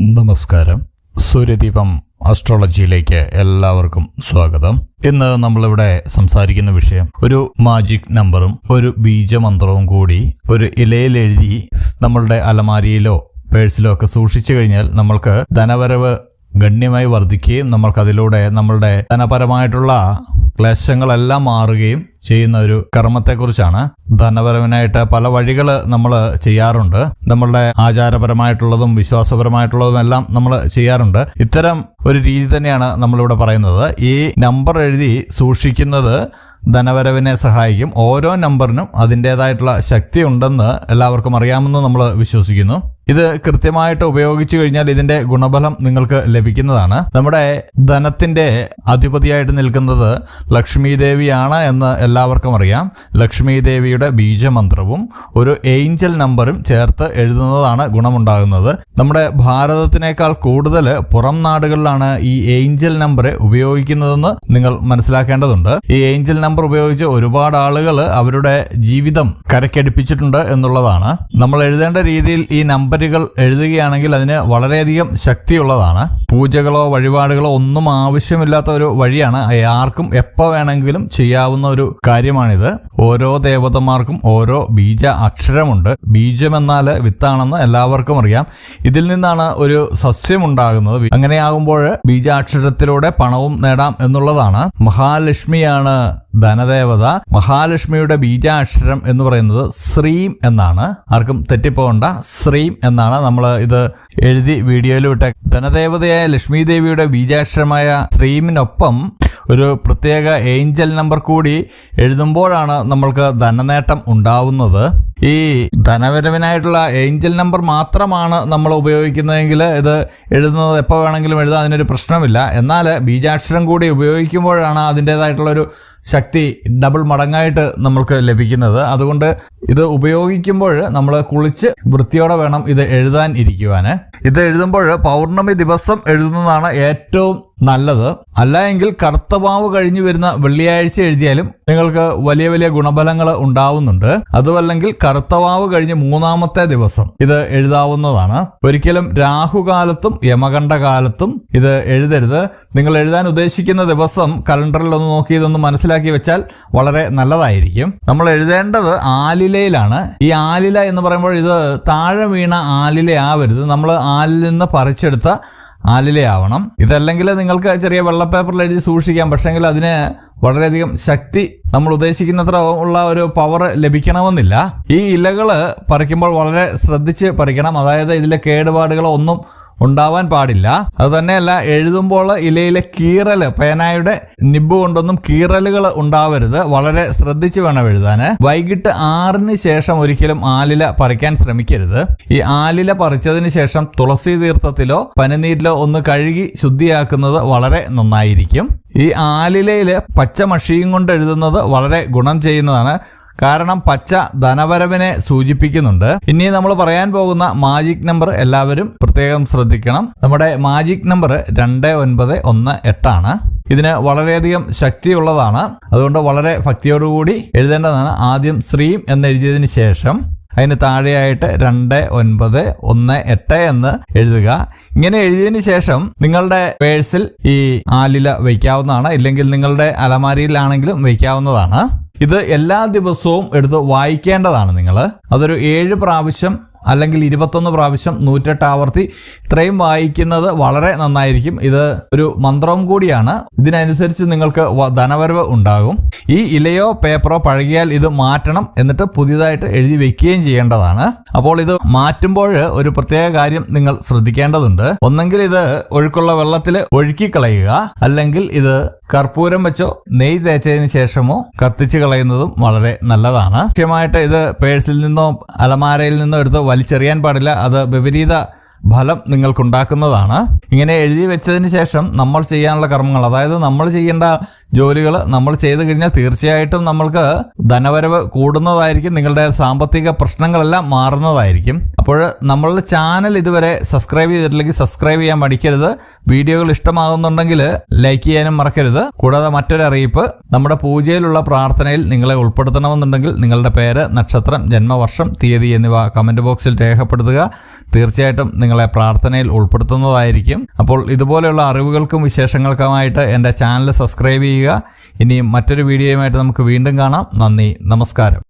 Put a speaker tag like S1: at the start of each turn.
S1: നമസ്കാരം. സൂര്യദീപം അസ്ട്രോളജിയിലേക്ക് എല്ലാവർക്കും സ്വാഗതം. ഇന്ന് നമ്മളിവിടെ സംസാരിക്കുന്ന വിഷയം ഒരു മാജിക് നമ്പറും ഒരു ബീജമന്ത്രവും കൂടി ഒരു ഇലയിൽ എഴുതി നമ്മളുടെ അലമാരിയിലോ പേഴ്സിലോ ഒക്കെ സൂക്ഷിച്ചു കഴിഞ്ഞാൽ നമ്മൾക്ക് ധനവരവ് ഗണ്യമായി വർദ്ധിക്കുകയും നമ്മൾക്ക് അതിലൂടെ നമ്മളുടെ ധനപരമായിട്ടുള്ള ക്ലേശങ്ങളെല്ലാം മാറുകയും ചെയ്യുന്ന ഒരു കർമ്മത്തെക്കുറിച്ചാണ്. ധനപരവനായിട്ട് പല വഴികൾ നമ്മൾ ചെയ്യാറുണ്ട്. നമ്മളുടെ ആചാരപരമായിട്ടുള്ളതും വിശ്വാസപരമായിട്ടുള്ളതും എല്ലാം നമ്മൾ ചെയ്യാറുണ്ട്. ഇത്തരം ഒരു രീതി തന്നെയാണ് നമ്മളിവിടെ പറയുന്നത്. ഈ നമ്പർ എഴുതി സൂക്ഷിക്കുന്നത് ധനവരവിനെ സഹായിക്കും. ഓരോ നമ്പറിനും അതിന്റെതായിട്ടുള്ള ശക്തി ഉണ്ടെന്ന് എല്ലാവർക്കും അറിയാമെന്ന് നമ്മൾ വിശ്വസിക്കുന്നു. ഇത് കൃത്യമായിട്ട് ഉപയോഗിച്ചു കഴിഞ്ഞാൽ ഇതിന്റെ ഗുണഫലം നിങ്ങൾക്ക് ലഭിക്കുന്നതാണ്. നമ്മുടെ ധനത്തിന്റെ അധിപതിയായിട്ട് നിൽക്കുന്നത് ലക്ഷ്മി ദേവിയാണ് എന്ന് എല്ലാവർക്കും അറിയാം. ലക്ഷ്മി ദേവിയുടെ ബീജമന്ത്രവും ഒരു ഏഞ്ചൽ നമ്പറും ചേർത്ത് എഴുതുന്നതാണ് ഗുണമുണ്ടാകുന്നത്. നമ്മുടെ ഭാരതത്തിനേക്കാൾ കൂടുതൽ പുറം നാടുകളിലാണ് ഈ ഏഞ്ചൽ നമ്പർ ഉപയോഗിക്കുന്നതെന്ന് നിങ്ങൾ മനസ്സിലാക്കേണ്ടതുണ്ട്. ഈ ഏഞ്ചൽ നമ്പർ ഉപയോഗിച്ച് ഒരുപാട് ആളുകൾ അവരുടെ ജീവിതം കരക്കടിപ്പിച്ചിട്ടുണ്ട് എന്നുള്ളതാണ്. നമ്മൾ എഴുതേണ്ട രീതിയിൽ ഈ നമ്പറുകൾ എഴുതുകയാണെങ്കിൽ അതിന് വളരെയധികം ശക്തിയുള്ളതാണ്. പൂജകളോ വഴിപാടുകളോ ഒന്നും ആവശ്യമില്ലാത്ത ഒരു വഴിയാണ്. ആർക്കും എപ്പോൾ വേണമെങ്കിലും ചെയ്യാവുന്ന ഒരു കാര്യമാണിത്. ഓരോ ദേവതമാർക്കും ഓരോ ബീജ അക്ഷരമുണ്ട്. ബീജമെന്നാൽ വിത്താണെന്ന് എല്ലാവർക്കും അറിയാം. ഇതിൽ നിന്നാണ് ഒരു സസ്യം ഉണ്ടാകുന്നത് അങ്ങനെയാകുമ്പോൾ ബീജാക്ഷരത്തിലൂടെ പണവും നേടാം എന്നുള്ളതാണ്. മഹാലക്ഷ്മിയാണ് ധനദേവത. മഹാലക്ഷ്മിയുടെ ബീജാക്ഷരം എന്ന് പറയുന്നത് ശ്രീം എന്നാണ്. ആർക്കും തെറ്റിപ്പോകണ്ട. ശ്രീം എന്നാണ് നമ്മൾ ഇത് എഴുതി വീഡിയോയിൽ വിട്ട ധനദേവതയായ ലക്ഷ്മി ദേവിയുടെ ബീജാക്ഷരമായ ശ്രീമിനൊപ്പം ഒരു പ്രത്യേക ഏഞ്ചൽ നമ്പർ കൂടി എഴുതുമ്പോഴാണ് നമ്മൾക്ക് ധനനേട്ടം ഉണ്ടാവുന്നത്. ഈ ധനപരവിനായിട്ടുള്ള ഏഞ്ചൽ നമ്പർ മാത്രമാണ് നമ്മൾ ഉപയോഗിക്കുന്നതെങ്കിൽ ഇത് എഴുതുന്നത് എപ്പോൾ വേണമെങ്കിലും എഴുതാൻ അതിനൊരു പ്രശ്നമില്ല. എന്നാൽ ബീജാക്ഷരം കൂടി ഉപയോഗിക്കുമ്പോഴാണ് അതിന്റെതായിട്ടുള്ളൊരു ശക്തി ഡബിൾ മടങ്ങായിട്ട് നമ്മൾക്ക് ലഭിക്കുന്നത്. അതുകൊണ്ട് ഇത് ഉപയോഗിക്കുമ്പോൾ നമ്മൾ കുളിച്ച് വൃത്തിയോടെ വേണം ഇത് എഴുതാൻ ഇരിക്കുവാൻ ഇത് എഴുതുമ്പോൾ പൗർണമി ദിവസം എഴുതുന്നതാണ് ഏറ്റവും നല്ലത്. അല്ല എങ്കിൽ കർത്തവാവ് കഴിഞ്ഞു വരുന്ന വെള്ളിയാഴ്ച എഴുതിയാലും നിങ്ങൾക്ക് വലിയ വലിയ ഗുണഫലങ്ങൾ ഉണ്ടാവുന്നുണ്ട്. അതുമല്ലെങ്കിൽ കർത്തവാവ് കഴിഞ്ഞ് മൂന്നാമത്തെ ദിവസം ഇത് എഴുതാവുന്നതാണ്. ഒരിക്കലും രാഹുകാലത്തും യമകണ്ഠ കാലത്തും ഇത് എഴുതരുത്. നിങ്ങൾ എഴുതാൻ ഉദ്ദേശിക്കുന്ന ദിവസം കലണ്ടറിൽ ഒന്ന് നോക്കി ഇതൊന്ന് മനസ്സിലാക്കി വെച്ചാൽ വളരെ നല്ലതായിരിക്കും. നമ്മൾ എഴുതേണ്ടത് ആലിലയിലാണ്. ഈ ആലില എന്ന് പറയുമ്പോൾ ഇത് താഴെ വീണ ആലില ആവരുത് നമ്മൾ ആലിൽ നിന്ന് പറിച്ചെടുത്ത ആലിലയാവണം. ഇതല്ലെങ്കിൽ നിങ്ങൾക്ക് ചെറിയ വെള്ളപ്പേപ്പറിൽ എഴുതി സൂക്ഷിക്കാം. പക്ഷേങ്കിൽ അതിന് വളരെയധികം ശക്തി നമ്മൾ ഉദ്ദേശിക്കുന്നത്ര ഉള്ള ഒരു പവർ ലഭിക്കണമെന്നില്ല. ഈ ഇലകൾ പറിക്കുമ്പോൾ വളരെ ശ്രദ്ധിച്ച് പറിക്കണം. അതായത് ഇതിലെ കേടുപാടുകളോ ഒന്നും ഉണ്ടാവാൻ പാടില്ല. അത് തന്നെയല്ല എഴുതുമ്പോൾ ഇലയിലെ കീറൽ പേനായുടെ നിബ് കൊണ്ടൊന്നും കീറലുകൾ ഉണ്ടാവരുത്. വളരെ ശ്രദ്ധിച്ചു വേണം എഴുതാൻ. വൈകിട്ട് ആറിന് ശേഷം ഒരിക്കലും ആലില പറിക്കാൻ ശ്രമിക്കരുത്. ഈ ആലില പറിച്ചതിന് ശേഷം തുളസി തീർത്ഥത്തിലോ പനിനീരിലോ ഒന്ന് കഴുകി ശുദ്ധിയാക്കുന്നത് വളരെ നന്നായിരിക്കും. ഈ ആലിലയിൽ പച്ച മഷിയും കൊണ്ട് എഴുതുന്നത് വളരെ ഗുണം ചെയ്യുന്നതാണ്. കാരണം പച്ച ധനവരവിനെ സൂചിപ്പിക്കുന്നുണ്ട്. ഇനി നമ്മൾ പറയാൻ പോകുന്ന മാജിക് നമ്പർ എല്ലാവരും പ്രത്യേകം ശ്രദ്ധിക്കണം. നമ്മുടെ മാജിക് നമ്പർ രണ്ട് ഒൻപത് ഒന്ന് എട്ടാണ്. ഇതിന് വളരെയധികം ശക്തിയുള്ളതാണ്. അതുകൊണ്ട് വളരെ ഭക്തിയോടുകൂടി എഴുതേണ്ടതാണ് ആദ്യം ശ്രീം എന്ന് എഴുതിയതിന് ശേഷം. അതിന് താഴെയായിട്ട് രണ്ട് ഒൻപത് ഒന്ന് എട്ട് എന്ന് എഴുതുക. ഇങ്ങനെ എഴുതിയതിന് ശേഷം നിങ്ങളുടെ പേഴ്സിൽ ഈ ആലില വയ്ക്കാവുന്നതാണ്. ഇല്ലെങ്കിൽ നിങ്ങളുടെ അലമാരിയിലാണെങ്കിലും വയ്ക്കാവുന്നതാണ്. ഇത് എല്ലാ ദിവസവും എടുത്ത് വായിക്കേണ്ടതാണ് നിങ്ങൾ. അതൊരു ഏഴ് പ്രാവശ്യം അല്ലെങ്കിൽ ഇരുപത്തൊന്ന് പ്രാവശ്യം നൂറ്റെട്ട് ആവർത്തി ഇത്രയും വായിക്കുന്നത് വളരെ നന്നായിരിക്കും. ഇത് ഒരു മന്ത്രവും കൂടിയാണ്. ഇതിനനുസരിച്ച് നിങ്ങൾക്ക് ധനവരവ് ഉണ്ടാകും. ഈ ഇലയോ പേപ്പറോ പഴകിയാൽ ഇത് മാറ്റണം എന്നിട്ട് പുതിയതായിട്ട് എഴുതി വെക്കുകയും ചെയ്യേണ്ടതാണ്. അപ്പോൾ ഇത് മാറ്റുമ്പോൾ ഒരു പ്രത്യേക കാര്യം നിങ്ങൾ ശ്രദ്ധിക്കേണ്ടതുണ്ട്. ഒന്നെങ്കിൽ ഇത് ഒഴുക്കുള്ള വെള്ളത്തിൽ ഒഴുക്കി കളയുക അല്ലെങ്കിൽ ഇത് കർപ്പൂരം വെച്ചോ നെയ് തേച്ചതിന് ശേഷമോ കത്തിച്ച് കളയുന്നതും വളരെ നല്ലതാണ്. മുഖ്യമായിട്ട് ഇത് പേഴ്സിൽ നിന്നോ അലമാരയിൽ നിന്നോ എടുത്ത് വലിച്ചെറിയാൻ പാടില്ല. അത് വിപരീത ഫലം നിങ്ങൾക്കുണ്ടാക്കുന്നതാണ്. ഇങ്ങനെ എഴുതി വെച്ചതിന് ശേഷം നമ്മൾ ചെയ്യാനുള്ള കർമ്മങ്ങൾ അതായത് നമ്മൾ ചെയ്യേണ്ട ജോലികൾ നമ്മൾ ചെയ്തു കഴിഞ്ഞാൽ തീർച്ചയായിട്ടും നമ്മൾക്ക് ധനവരവ് കൂടുന്നതായിരിക്കും നിങ്ങളുടെ സാമ്പത്തിക പ്രശ്നങ്ങളെല്ലാം മാറുന്നതായിരിക്കും. അപ്പോൾ നമ്മളുടെ ചാനൽ ഇതുവരെ സബ്സ്ക്രൈബ് ചെയ്തിട്ടില്ലെങ്കിൽ സബ്സ്ക്രൈബ് ചെയ്യാൻ മടിക്കരുത്. വീഡിയോകൾ ഇഷ്ടമാകുന്നുണ്ടെങ്കിൽ ലൈക്ക് ചെയ്യാനും മറക്കരുത്. കൂടാതെ മറ്റൊരു അറിയിപ്പ് നമ്മുടെ പൂജയിലുള്ള പ്രാർത്ഥനയിൽ നിങ്ങളെ ഉൾപ്പെടുത്തണമെന്നുണ്ടെങ്കിൽ നിങ്ങളുടെ പേര് നക്ഷത്രം ജന്മവർഷം തീയതി എന്നിവ കമന്റ് ബോക്സിൽ രേഖപ്പെടുത്തുക. തീർച്ചയായിട്ടും നിങ്ങളെ പ്രാർത്ഥനയിൽ ഉൾപ്പെടുത്തുന്നതായിരിക്കും. അപ്പോൾ ഇതുപോലെയുള്ള അറിവുകൾക്കും വിശേഷങ്ങൾക്കുമായിട്ട് എന്റെ ചാനൽ സബ്സ്ക്രൈബ് ചെയ്യുക. ഇനിയും മറ്റൊരു വീഡിയോയുമായിട്ട് നമുക്ക് വീണ്ടും കാണാം. നന്ദി. നമസ്കാരം.